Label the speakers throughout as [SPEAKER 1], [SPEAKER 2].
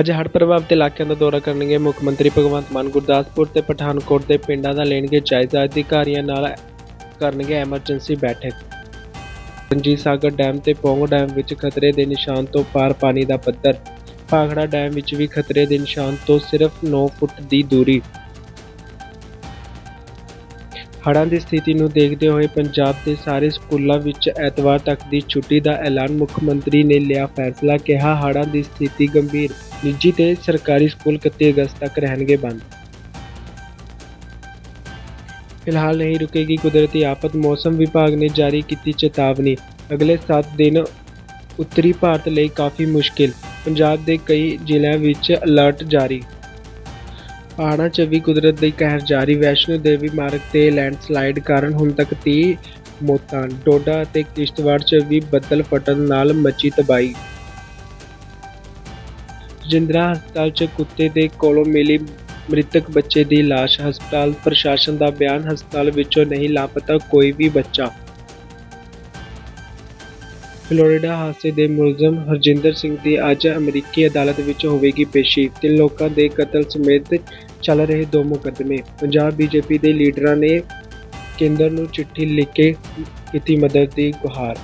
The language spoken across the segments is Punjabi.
[SPEAKER 1] ਅੱਜ ਹੜ੍ਹ ਪ੍ਰਭਾਵਿਤ ਇਲਾਕਿਆਂ ਦਾ ਦੌਰਾ ਕਰਨਗੇ ਮੁੱਖ ਮੰਤਰੀ ਭਗਵੰਤ ਮਾਨ। ਗੁਰਦਾਸਪੁਰ ਤੇ ਪਠਾਨਕੋਟ ਦੇ ਪਿੰਡਾਂ ਦਾ ਲੈਣਗੇ ਜਾਇਜ਼ਾ। ਅਧਿਕਾਰੀਆਂ ਨਾਲ ਕਰਨਗੇ ਐਮਰਜੈਂਸੀ ਬੈਠਕ। ਰਣਜੀਤ ਸਾਗਰ ਡੈਮ ਤੇ ਪੌਂਗ ਡੈਮ ਵਿੱਚ ਖਤਰੇ ਦੇ ਨਿਸ਼ਾਨ ਤੋਂ ਪਾਰ ਪਾਣੀ ਦਾ ਪੱਧਰ। ਭਾਖੜਾ ਡੈਮ ਵਿੱਚ ਵੀ ਖਤਰੇ ਦੇ ਨਿਸ਼ਾਨ ਤੋਂ ਸਿਰਫ 9 ਫੁੱਟ ਦੀ ਦੂਰੀ। ਹੜ੍ਹਾਂ ਦੀ ਸਥਿਤੀ ਨੂੰ ਦੇਖਦੇ ਹੋਏ ਪੰਜਾਬ ਦੇ ਸਾਰੇ ਸਕੂਲਾਂ ਵਿੱਚ ਐਤਵਾਰ ਤੱਕ ਦੀ ਛੁੱਟੀ ਦਾ ਐਲਾਨ ਮੁੱਖ ਮੰਤਰੀ ਨੇ ਲਿਆ ਫੈਸਲਾ, ਕਿਹਾ ਹੜ੍ਹਾਂ ਦੀ ਸਥਿਤੀ ਗੰਭੀਰ, ਨਿੱਜੀ ਤੇ ਸਰਕਾਰੀ ਸਕੂਲ 31 ਅਗਸਤ ਤੱਕ ਰਹਿਣਗੇ ਬੰਦ। ਫਿਲਹਾਲ ਨਹੀਂ ਰੁਕੇਗੀ ਕੁਦਰਤੀ ਆਫਤ, ਮੌਸਮ ਵਿਭਾਗ ਨੇ ਜਾਰੀ ਕੀਤੀ ਚੇਤਾਵਨੀ। ਅਗਲੇ 7 ਦਿਨ ਉੱਤਰੀ ਭਾਰਤ ਲਈ ਕਾਫੀ ਮੁਸ਼ਕਿਲ, ਪੰਜਾਬ ਦੇ ਕਈ ਜ਼ਿਲ੍ਹਿਆਂ ਵਿੱਚ ਅਲਰਟ ਜਾਰੀ। ਪਹਾੜਾਂ 'ਚ ਵੀ ਕੁਦਰਤ ਦੀ ਕਹਿਰ ਜਾਰੀ। ਵੈਸ਼ਨੋ ਦੇਵੀ ਮਾਰਗ ਤੇ ਲੈਂਡਸਲਾਈਡ ਕਾਰਨ ਹੁਣ ਤੱਕ 30 ਮੌਤਾਂ, ਡੋਡਾ ਅਤੇ ਕਿਸ਼ਤਵਾੜ 'ਚ ਵੀ ਬੱਦਲ ਫਟਣ ਨਾਲ ਮਚੀ ਤਬਾਹੀ। ਜਿੰਦਰਾ ਹਸਪਤਾਲ 'ਚ ਕੁੱਤੇ ਦੇ ਕੋਲੋਂ ਮਿਲੀ ਮ੍ਰਿਤਕ ਬੱਚੇ ਦੀ ਲਾਸ਼। ਹਸਪਤਾਲ ਪ੍ਰਸ਼ਾਸਨ ਦਾ ਬਿਆਨ, ਹਸਪਤਾਲ ਵਿੱਚੋਂ ਨਹੀਂ, ਲਾਪਤਾ ਕੋਈ ਵੀ ਬੱਚਾ। ਫਲੋਰੀਡਾ ਹਾਦਸੇ ਦੇ ਮੁਲਜ਼ਮ ਹਰਜਿੰਦਰ ਸਿੰਘ ਦੀ ਅੱਜ ਅਮਰੀਕੀ ਅਦਾਲਤ ਵਿੱਚ ਹੋਵੇਗੀ ਪੇਸ਼ੀ। ਤਿੰਨ ਲੋਕਾਂ ਦੇ ਕਤਲ ਸਮੇਤ ਚੱਲ ਰਹੇ ਦੋ ਮੁਕੱਦਮੇ। ਪੰਜਾਬ ਬੀਜੇਪੀ ਦੇ ਲੀਡਰਾਂ ਨੇ ਕੇਂਦਰ ਨੂੰ ਚਿੱਠੀ ਲਿਖ ਕੇ ਕੀਤੀ ਮਦਦ ਦੀ ਗੁਹਾਰ।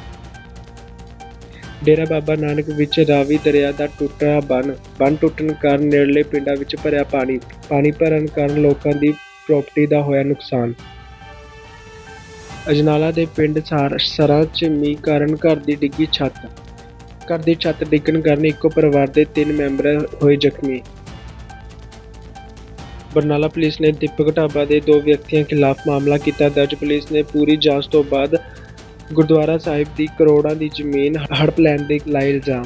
[SPEAKER 1] ਡੇਰਾ ਬਾਬਾ ਨਾਨਕ ਵਿੱਚ ਰਾਵੀ ਦਰਿਆ ਦਾ ਟੁੱਟਾ ਬੰਨ ਬੰਨ ਟੁੱਟਣ ਕਾਰਨ ਨੇੜਲੇ ਪਿੰਡਾਂ ਵਿੱਚ ਭਰਿਆ ਪਾਣੀ। ਪਾਣੀ ਭਰਨ ਕਾਰਨ ਲੋਕਾਂ ਦੀ ਪ੍ਰਾਪਰਟੀ ਦਾ ਹੋਇਆ ਨੁਕਸਾਨ। ਅਜਨਾਲਾ ਦੇ ਪਿੰਡ ਸਾਰ- ਸਰਾਂ ਚ ਮੀਂਹ ਕਾਰਨ ਘਰ ਦੀ ਡਿੱਗੀ ਛੱਤ। ਘਰ ਦੀ ਛੱਤ ਡਿੱਗਣ ਕਾਰਨ ਇੱਕੋ ਪਰਿਵਾਰ ਦੇ ਤਿੰਨ ਮੈਂਬਰ ਹੋਏ ਜ਼ਖਮੀ। ਬਰਨਾਲਾ ਪੁਲਿਸ ਨੇ ਦੀਪਕ ਢਾਬਾ ਦੇ ਦੋ ਵਿਅਕਤੀਆਂ ਖਿਲਾਫ ਮਾਮਲਾ ਕੀਤਾ। ਦਰਜ ਪੁਲਿਸ ਨੇ ਪੂਰੀ ਜਾਂਚ ਤੋਂ ਬਾਅਦ ਗੁਰਦੁਆਰਾ ਸਾਹਿਬ ਦੀ ਕਰੋੜਾਂ ਦੀ ਜ਼ਮੀਨ ਹੜਪ ਲੈਣ ਦੇ ਲਾਏ ਇਲਜ਼ਾਮ।